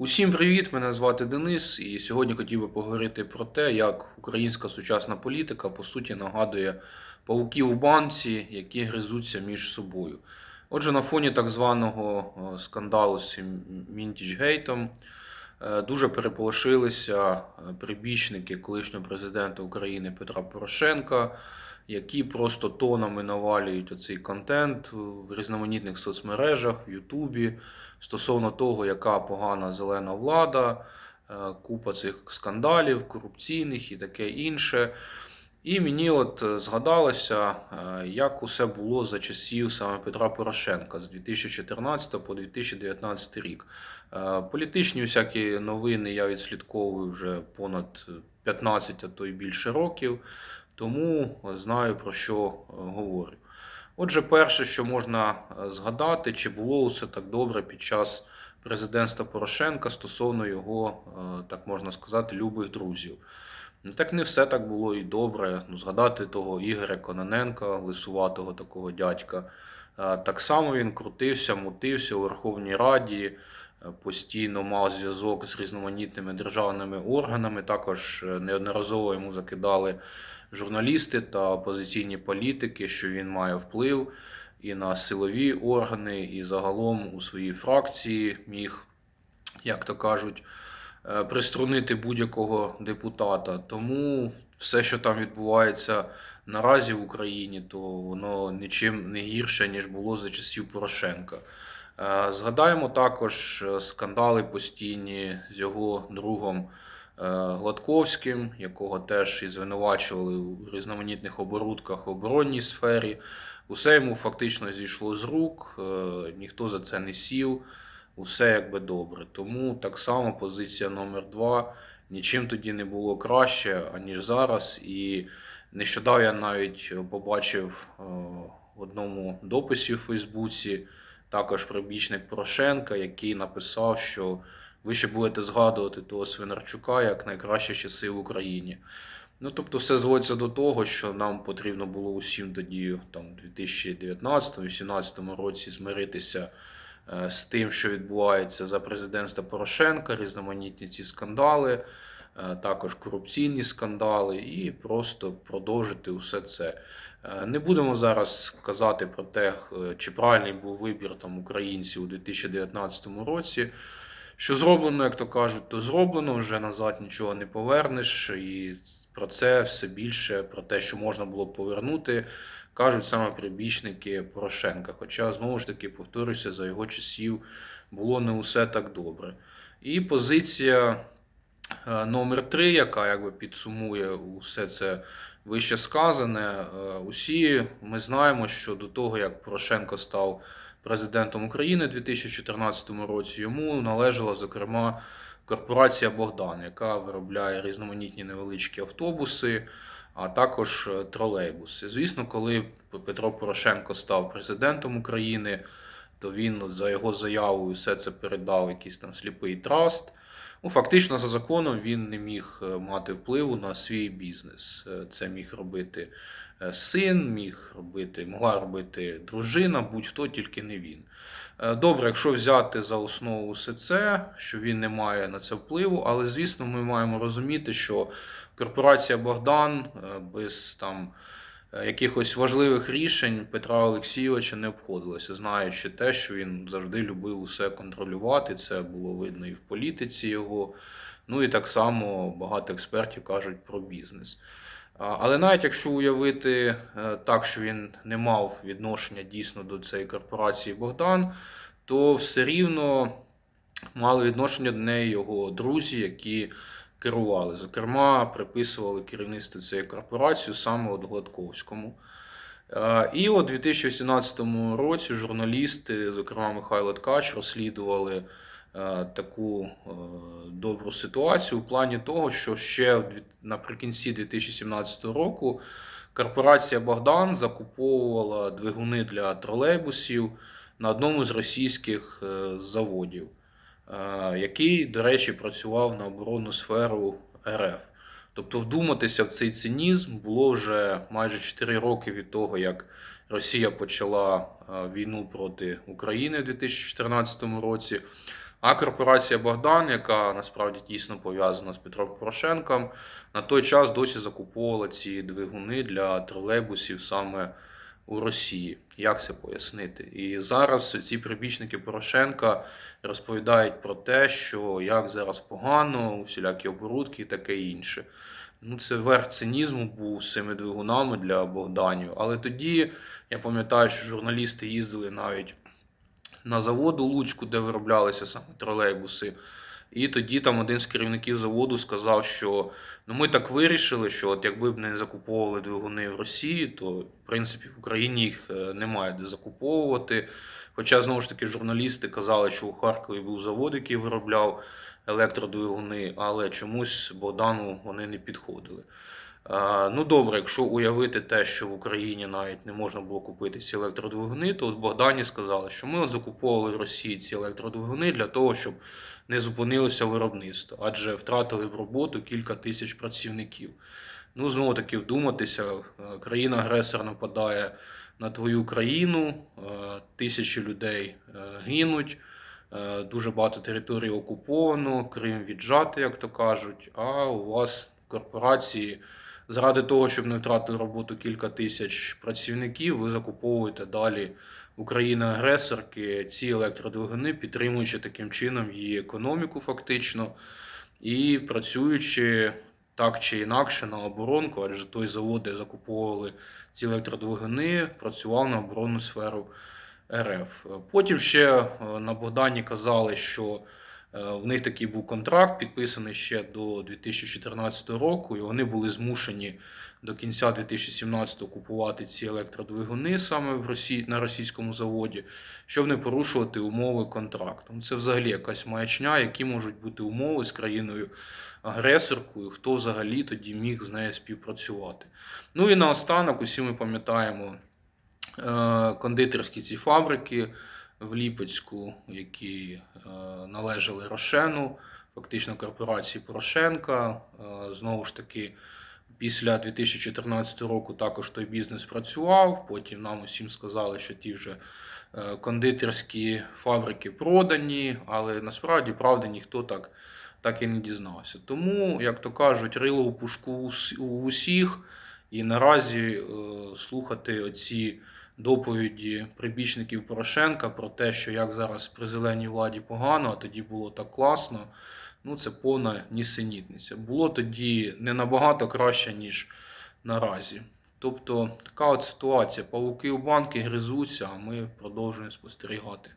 Усім привіт! Мене звати Денис, і сьогодні хотів би поговорити про те, як українська сучасна політика по суті нагадує павуків у банці, які гризуться між собою. Отже, на фоні так званого е, скандалу з Мінтіч-гейтом е, дуже переполошилися е, прибічники колишнього президента України Петра Порошенка, які просто тонами навалюють оцей контент в різноманітних соцмережах, в Ютубі стосовно того, яка погана зелена влада, е, купа цих скандалів, корупційних і таке інше. І мені от е, згадалося, е, як усе було за часів саме Петра Порошенка з 2014 по 2019 рік. Політичні всякі новини я відслідковую вже понад 15, а то й більше років, тому знаю про що е, говорю. Отже, перше, що можна е, згадати, чи було усе так добре під час президентства Порошенка стосовно його, е, так можна сказати, любих друзів. Ну, так не все так було і добре. Ну, згадати того Ігоря Кононенка, лисуватого такого дядька. Е, Так само він крутився, мутився у Верховній Раді, е, постійно мав зв'язок з різноманітними державними органами. Також е, неодноразово йому закидали журналісти та опозиційні політики, що він має вплив і на силові органи, і загалом у своїй фракції міг, як то кажуть, е, приструнити будь-якого депутата. Тому все, що там відбувається наразі в Україні, то воно нічим не гірше, ніж було за часів Порошенка. Е, Згадаємо також е, скандали постійні з його другом Гладковським, якого теж і звинувачували у різноманітних оборудках в оборонній сфері. Усе йому фактично зійшло з рук, е, ніхто за це не сів, усе якби добре. Тому так само позиція номер два нічим тоді не було краще, аніж зараз. І нещодавно я навіть побачив е, в одному дописі в Фейсбуці також прибічник Порошенка, який написав, що ви ще будете згадувати того Свинарчука як найкращі часи в Україні. Ну, тобто, все зводиться до того, що нам потрібно було усім тоді, там, у 2019-2018 році, змиритися е, з тим, що відбувається за президентства Порошенка, різноманітні ці скандали, е, також корупційні скандали, і просто продовжити усе це. Е, Не будемо зараз казати про те, чи правильний був вибір там українців у 2019 році. Що зроблено, як то кажуть, то зроблено, вже назад нічого не повернеш. І про це все більше, про те, що можна було повернути, кажуть саме прибічники Порошенка. Хоча, знову ж таки, повторюся, за його часів було не усе так добре. І позиція е, номер три, яка якби підсумує усе це вище сказане. Е, Усі ми знаємо, що до того, як Порошенко став президентом України у 2014 році, йому належала, зокрема, корпорація Богдан, яка виробляє різноманітні невеличкі автобуси, а також е, тролейбуси. Звісно, коли Петро Порошенко став президентом України, то він за його заявою все це передав якийсь там сліпий траст. Ну, фактично, за законом він не міг е, мати впливу на свій бізнес. Е, Це міг робити син, міг робити, могла робити дружина, будь-хто, тільки не він. Е, Добре, якщо взяти за основу все це, що він не має на це впливу, але звісно, ми маємо розуміти, що корпорація Богдан е, без там е, якихось важливих рішень Петра Олексійовича не обходилося, знаючи те, що він завжди любив усе контролювати. Це було видно і в політиці його. Ну і так само багато експертів кажуть про бізнес. Але навіть якщо уявити е, так, що він не мав відношення дійсно до цієї корпорації Богдан, то все рівно мали відношення до неї його друзі, які керували. Зокрема, приписували керівництво цієї корпорації саме от Гладковському. Е, І у 2018 році журналісти, зокрема Михайло Ткач, розслідували таку е, добру ситуацію у плані того, що ще в наприкінці 2017 року корпорація Богдан закуповувала двигуни для тролейбусів на одному з російських е, заводів, е, який, до речі, працював на оборонну сферу РФ. Тобто вдуматися в цей цинізм було вже майже 4 роки від того, як Росія почала е, війну проти України в 2014 році. А корпорація Богдан, яка насправді тісно пов'язана з Петром Порошенком, на той час досі закуповувала ці двигуни для тролейбусів саме у Росії. Як це пояснити? І зараз ці прибічники Порошенка розповідають про те, що як зараз погано, усілякі оборудки і таке інше. Ну, це верх цинізму був з цими двигунами для Богданів. Але тоді я пам'ятаю, що журналісти їздили навіть на завод у Луцьку, де вироблялися саме тролейбуси. І тоді там один з керівників заводу сказав, що ну ми так вирішили, що от якби б не закуповували двигуни в Росії, то в принципі в Україні їх е, немає де закуповувати. Хоча знову ж таки журналісти казали, що у Харкові був завод, який виробляв електродвигуни, але чомусь Богдану вони не підходили. Ну добре, якщо уявити те, що в Україні навіть не можна було купити ці електродвигуни, то от Богдані сказали, що ми от закуповували в Росії ці електродвигуни для того, щоб не зупинилося виробництво, адже втратили б роботу кілька тисяч працівників. Ну, знову таки, вдуматися, країна-агресор нападає на твою країну, тисячі людей е, гинуть, е, дуже багато територій окуповано, Крим віджати, як то кажуть. А у вас корпорації заради того, щоб не втратити роботу кілька тисяч працівників, ви закуповуєте далі України-агресорки ці електродвигуни, підтримуючи таким чином її економіку, фактично, і працюючи так чи інакше на оборонку, адже той завод, де закуповували ці електродвигуни, працював на оборонну сферу РФ. Потім ще е, на Богдані казали, що в них такий був контракт, підписаний ще до 2014 року, і вони були змушені до кінця 2017 купувати ці електродвигуни саме в Росії на російському заводі, щоб не порушувати умови контракту. Ну, Це взагалі якась маячня, які можуть бути умови з країною агресоркою, хто взагалі тоді міг з нею співпрацювати. Ну і наостанок, усі ми пам'ятаємо е, кондитерські ці фабрики в Ліпецьку, які е, належали Рошену, фактично корпорації Порошенка. Е, Знову ж таки, після 2014 року також той бізнес працював. Потім нам усім сказали, що ті вже е, кондитерські фабрики продані, але насправді правда ніхто так, так і не дізнався. Тому, як то кажуть, рило у пушку у усіх, і наразі е, слухати оці доповіді прибічників Порошенка про те, що як зараз при зеленій владі погано, а тоді було так класно. Ну, це повна нісенітниця. Було тоді не набагато краще, ніж наразі. Тобто така от ситуація. Павуки у банки гризуться, а ми продовжуємо спостерігати.